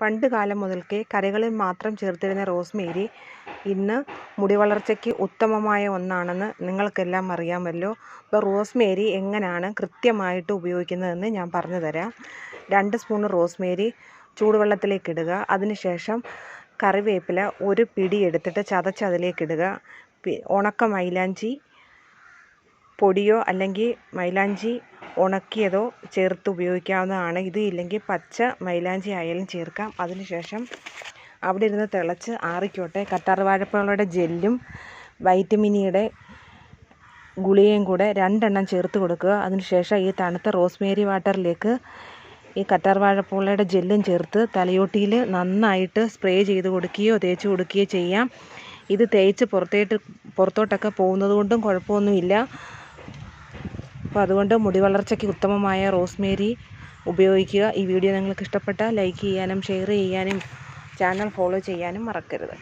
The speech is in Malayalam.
പണ്ട് കാലം മുതൽക്കേ കരകളിൽ മാത്രം ചേർത്തിരുന്ന റോസ്മേരി ഇന്ന് മുടി വളർച്ചയ്ക്ക് ഉത്തമമായ ഒന്നാണെന്ന് നിങ്ങൾക്കെല്ലാം അറിയാമല്ലോ. അപ്പോൾ റോസ്മേരി എങ്ങനെയാണ് കൃത്യമായിട്ട് ഉപയോഗിക്കുന്നതെന്ന് ഞാൻ പറഞ്ഞു തരാം. രണ്ട് സ്പൂൺ റോസ്മേരി ചൂടുവെള്ളത്തിലേക്ക് ഇടുക. അതിനുശേഷം കറിവേപ്പില ഒരു പിടി എടുത്തിട്ട് ചതച്ച് അതിലേക്ക് ഇടുക. ഉണക്ക മൈലാഞ്ചി പൊടിയോ അല്ലെങ്കിൽ മൈലാഞ്ചി ഉണക്കിയതോ ചേർത്ത് ഉപയോഗിക്കാവുന്നതാണ്. ഇത് ഇല്ലെങ്കിൽ പച്ച മൈലാഞ്ചി ആയാലും ചേർക്കാം. അതിനുശേഷം അവിടെ ഇരുന്ന് തിളച്ച് ആറിക്കോട്ടെ. കറ്റാർ വാഴപ്പഴങ്ങളുടെ ജെല്ലും വൈറ്റമിൻ ഇയുടെ ഗുളികയും കൂടെ രണ്ടെണ്ണം ചേർത്ത് കൊടുക്കുക. അതിനുശേഷം ഈ തണുത്ത റോസ്മേരി വാട്ടറിലേക്ക് ഈ കറ്റാർ വാഴപ്പുള്ളയുടെ ജെല്ലും ചേർത്ത് തലയോട്ടിയിൽ നന്നായിട്ട് സ്പ്രേ ചെയ്ത് കൊടുക്കുകയോ തേച്ച് കൊടുക്കുകയോ ചെയ്യാം. ഇത് തേച്ച് പുറത്തേട്ട് പുറത്തോട്ടൊക്കെ പോകുന്നത് കൊണ്ടും കുഴപ്പമൊന്നുമില്ല. അപ്പോൾ അതുകൊണ്ട് മുടി വളർച്ചയ്ക്ക് ഉത്തമമായ റോസ്മേരി ഉപയോഗിക്കുക. ഈ വീഡിയോ നിങ്ങൾക്ക് ഇഷ്ടപ്പെട്ടാൽ ലൈക്ക് ചെയ്യാനും ഷെയർ ചെയ്യാനും ചാനൽ ഫോളോ ചെയ്യാനും മറക്കരുത്.